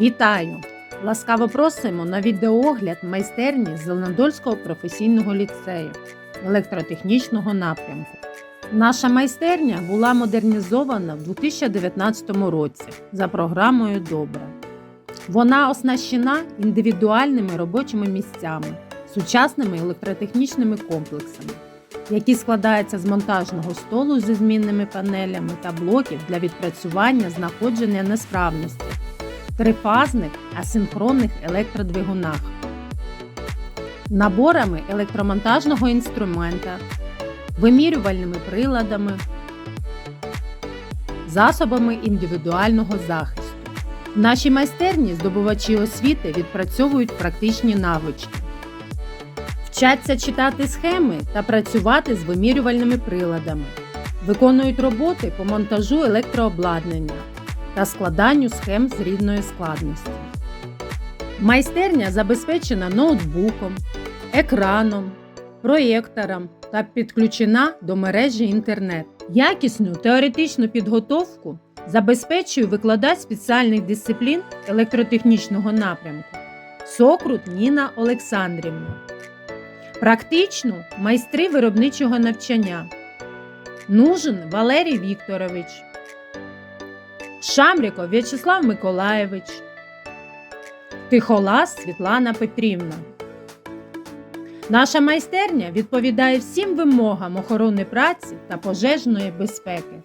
Вітаю! Ласкаво просимо на відеоогляд майстерні Зеленодольського професійного ліцею електротехнічного напрямку. Наша майстерня була модернізована в 2019 році за програмою Добре. Вона оснащена індивідуальними робочими місцями, сучасними електротехнічними комплексами, які складаються з монтажного столу зі змінними панелями та блоків для відпрацювання знаходження несправності трифазних асинхронних електродвигунах, наборами електромонтажного інструмента, вимірювальними приладами, засобами індивідуального захисту. В нашій майстерні здобувачі освіти відпрацьовують практичні навички. Вчаться читати схеми та працювати з вимірювальними приладами, виконують роботи по монтажу електрообладнання та складанню схем з рідної складності. Майстерня забезпечена ноутбуком, екраном, проєктором та підключена до мережі інтернет. Якісну теоретичну підготовку забезпечує викладач спеціальних дисциплін електротехнічного напрямку Сокрут Ніна Олександрівна. Практичну майстри виробничого навчання Нужен Валерій Вікторович. Шамріков В'ячеслав Миколаєвич, Тихолас Світлана Петрівна. Наша майстерня відповідає всім вимогам охорони праці та пожежної безпеки.